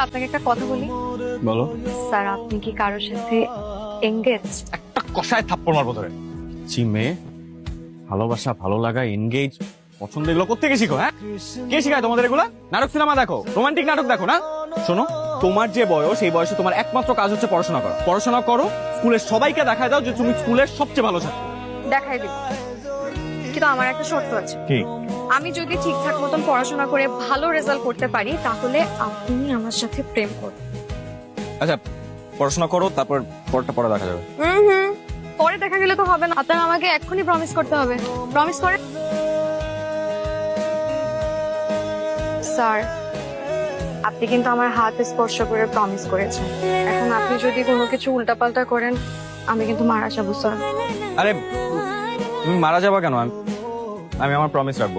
আপনাকে একটা কথা বলি? বলো। স্যার আপনি কি কারোর সাথে এঙ্গেজ একটা কষায় থাপ্পড় মারবো ধরে। জি মেয়ে ভালোবাসা ভালো লাগা এনগেজ পছন্দ এগুলো কোথেকে শিখো হ্যাঁ? কে শিখায় তোমাদের এগুলো? নাটক সিনেমা দেখো রোমান্টিক নাটক দেখো না? শোনো তোমার যে বয়স এই বয়সে তোমার একমাত্র কাজ হচ্ছে পড়াশোনা করা। পড়াশোনা করো স্কুলের সবাইকে দেখায় দাও যে তুমি স্কুলের সবচেয়ে ভালো ছাত্র। দেখাই দিব। কিন্তু আমার একটা শর্ত আছে। কি? আমি যদি ঠিকঠাক মতন পড়াশোনা করে ভালো রেজাল্ট করতে পারি তাহলে আপনি আমার সাথে প্রেম করবেন আচ্ছা পড়াশোনা করো তারপর পরটা পড়া দেখা যাবে। হুম হুম। পরে দেখা গেলে তো হবে না। আপনার আমাকে এক্ষুনি প্রমিস করতে হবে। প্রমিস করেন স্যার আপনি কিন্তু আমার হাত স্পর্শ করে প্রমিস করেছেন। এখন আপনি যদি কোনো কিছু উল্টাপাল্টা করেন আমি কিন্তু মারা যাব স্যার আরে তুমি মারা যাবা কেন? আমি আমি আমার প্রমিস রাখব।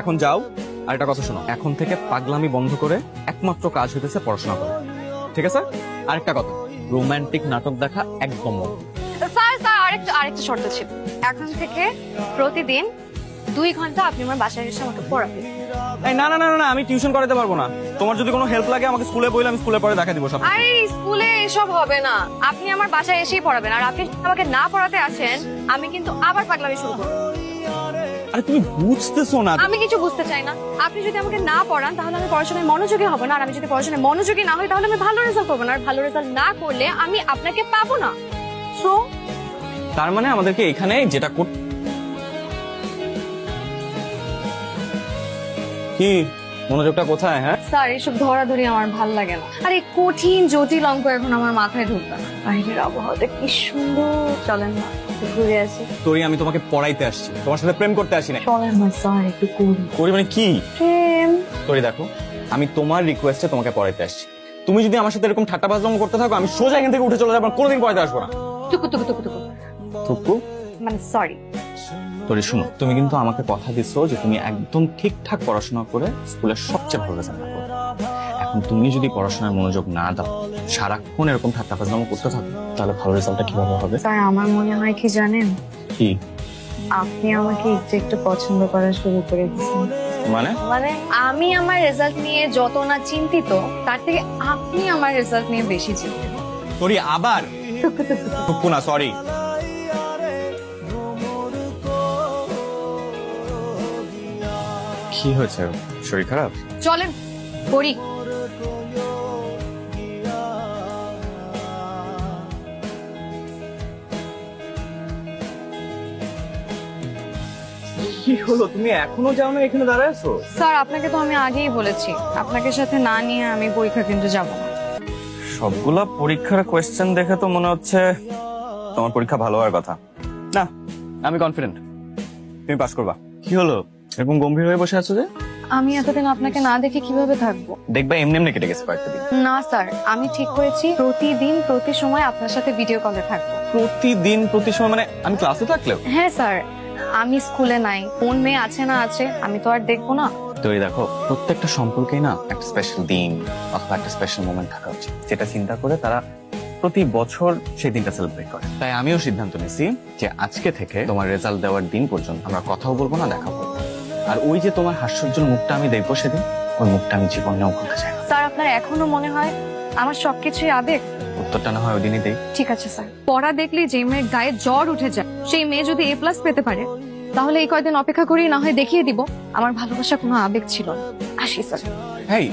এখন যাও, আর একটা কথা শোনো। এখন থেকে পাগলামি বন্ধ করে একমাত্র কাজ হইতেছে পড়াশোনা করা। ঠিক আছে? আরেকটা কথা। রোমান্টিক নাটক দেখা একদম স্যার, আরেকটা আরেকটা শর্ত ছিল। এখন থেকে প্রতিদিন দুই ঘণ্টা আপনি আমার বাসায় এসে আমাকে পড়াবেন। এই না না না না, আমি টিউশন করাতে পারব না। তোমার যদি কোনো হেল্প লাগে আমাকে স্কুলে বইলে আমি স্কুলে পরে দেখা দিব সব আরে স্কুলে এসব হবে না। আপনি আমার বাসায় এসেই পড়াবেন। আর আপনি আমাকে না পড়াতে আসেন আমি কিন্তু আবার পাগলামি শুরু করব। আরে তুমি বুঝতেছো না। আমি কিছু বুঝতে চাই না। আপনি যদি আমাকে না পড়ান তাহলে আমি পড়াশোনায় মনোযোগী হব না। আর আমি যদি পড়াশোনায় মনোযোগী না হই তাহলে আমি ভালো রেজাল্ট করব না। আর ভালো রেজাল্ট না করলে আমি আপনাকে পাবো না। সো তার মানে আমাদেরকে এখানে যেটা কর কি? মনোযোগটা কোথায় হ্যাঁ? স্যার এসব ধরাধরি আমার ভালো লাগে না। আর এই কঠিন জটিল অঙ্ক এখন আমার মাথায় ঢুকবে না। বাইরের আবহাওয়াটা কি সুন্দর। চলেন না ঘুরে আসি। তোরই আমি তোমাকে পড়াইতে আসছি। তোমার সাথে প্রেম করতে আসি না চলেন না স্যার একটু করি। করি মানে কি? প্রেম। তোরি দেখো আমি তোমার রিকোয়েস্টে তোমাকে পড়াইতে আসছি। তুমি যদি আমার সাথে এরকম ঠাট্টা বাজলাম করতে থাকো আমি সোজা এখান থেকে উঠে চলে যাব কোনোদিন পড়াইতে আসব না। টুকু টুকু টুকু টুকু টুকু মানে সরি তোরে শুনো তুমি কিন্তু আমাকে কথা দিছো যে তুমি একদম ঠিকঠাক পড়াশোনা করে স্কুলের সবচেয়ে ভালো রেজাল্ট করবে এখন তুমি যদি পড়াশোনায় মনোযোগ না দাও সারাক্ষণ এরকম ঠাট্টা করতে থাকো তাহলে ভালো রেজাল্টটা কীভাবে হবে? স্যার আমার মনে হয় কি জানেন? কি? আপনি আমাকে একটু একটু পছন্দ করা শুরু করে দিয়েছেন। মানে? মানে আমি আমার রেজাল্ট নিয়ে যত না চিন্তিত তার থেকে আপনি আমার রেজাল্ট নিয়ে বেশি চিন্তিত। তোরি আবার? না সরি। কি হয়েছে? শরীর খারাপ? চলেন করি কি হলো? তুমি এখনও যাও না এখানে দাঁড়ায়ছো স্যার আপনাকে তো আমি আগেই বলেছি। আপনাকে সাথে না নিয়ে আমি পরীক্ষা কিন্তু যাব না। সবগুলা পরীক্ষার কোয়েশ্চেন দেখে তো মনে হচ্ছে তোমার পরীক্ষা ভালো হওয়ার কথা। না আমি কনফিডেন্ট তুমি পাস করবা। কি হলো? এরকম গম্ভীর হয়ে বসে আছো যে? আমি এতদিন আপনাকে না দেখে কীভাবে থাকব? দেখবা এমনি এমনি কেটে গেছে কয়েকটা দিন। না স্যার। আমি ঠিক করেছি প্রতিদিন প্রতি সময় আপনার সাথে ভিডিও কলে থাকব। প্রতিদিন প্রতি সময় মানে আমি ক্লাসে থাকলেও? হ্যাঁ স্যার। আমি স্কুলে নাই। কোন মেয়ে আছে না আছে আমি তো আর দেখব না। তো এই দেখো প্রত্যেকটা সম্পর্কে না একটা স্পেশাল দিন অথবা একটা স্পেশাল মোমেন্ট থাকা উচিত। যেটা চিন্তা করে তারা প্রতি বছর সেই দিনটা সেলিব্রেট করে। তাই আমিও সিদ্ধান্ত নিয়েছি যে আজকে থেকে তোমার রেজাল্ট দেওয়ার দিন পর্যন্ত আমরা কথাও বলব না দেখা করব। আর ওই যে তোমার হাস্যজ্জ্বল মুখটা আমি দেখব সেদিন ওই মুখটা আমি জীবনেও ভুলতে চাই না। স্যার আপনার এখনও মনে হয় আমার সবকিছুই আবেগ? উত্তরটা না হয় ওই দিনই দেই। ঠিক আছে স্যার। পড়া দেখলে যে মেয়ের গায়ে জ্বর উঠে যায় সেই মেয়ে যদি এ প্লাস পেতে পারে তাহলে এই কয়দিন অপেক্ষা করি না হয় দেখিয়ে দিব। আমার ভালোবাসা কোনো আবেগ ছিল না। আসি স্যার। হেই